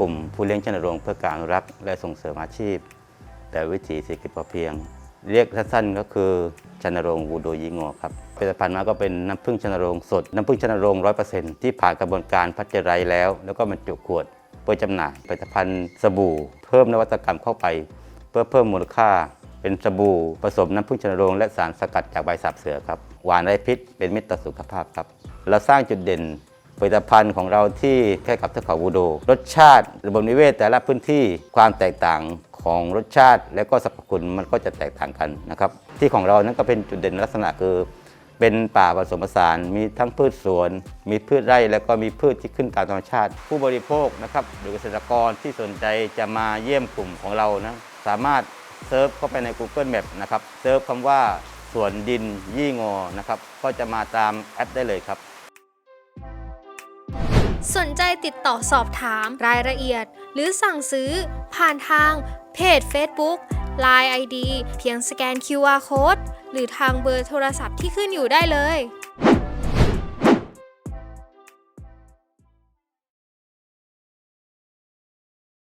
กลุ่มผู้เลี้ยงชนโรงเพื่อการรักและส่งเสริมอาชีพแต่วิถีเศรษฐกิจพอเพียง เรียกสั้นๆก็คือชนโรงวูโดยิงโงครับผลิตภัณฑ์มาก็เป็นน้ำผึ้งชนโรงสด น้ำผึ้งชนโรงร้อยเปอร์เซ็นต์ที่ผ่านกระบวนการพัชไรแล้ว แล้วก็บรรจุขวด เพื่อจำหน่ายผลิตภัณฑ์สบู่ เพิ่มนวัตกรรมเข้าไป เพื่อเพิ่มมูลค่า เป็นสบู่ ผสมน้ำผึ้งชนโรงและสารสกัดจากใบสับเสือครับหวานไร้พิษเป็นมิตรต่อสุขภาพครับเราสร้างจุดเด่น ผลิตภัณฑ์ของเราที่แค่กับเทือกเขาวูโด รสชาติระบบนิเวศแต่ละพื้นที่ความแตกต่างของรสชาติ และก็สรรพคุณมันก็จะแตกต่างกันนะครับที่ของเรานั้นก็เป็นจุดเด่นลักษณะคือ เป็นป่าผสมผสานมีทั้งพืชสวน มีพืชไร่แล้วก็มีพืชที่ขึ้นตามธรรมชาติ ผู้บริโภคนะครับหรือเกษตรกรที่สนใจจะมาเยี่ยมกลุ่มของเรานะสามารถเซิร์ฟเข้าไปใน Google Map นะครับเซิร์ฟคำว่าสวนดินยี่งอนะครับ ก็จะมาตามแอปได้เลยครับ สนใจติดต่อสอบถามรายละเอียด หรือสั่งซื้อ ผ่านทางเพจ Facebook Line ID เพียงสแกน QR Code หรือทางเบอร์โทรศัพท์ที่ขึ้นอยู่ได้เลย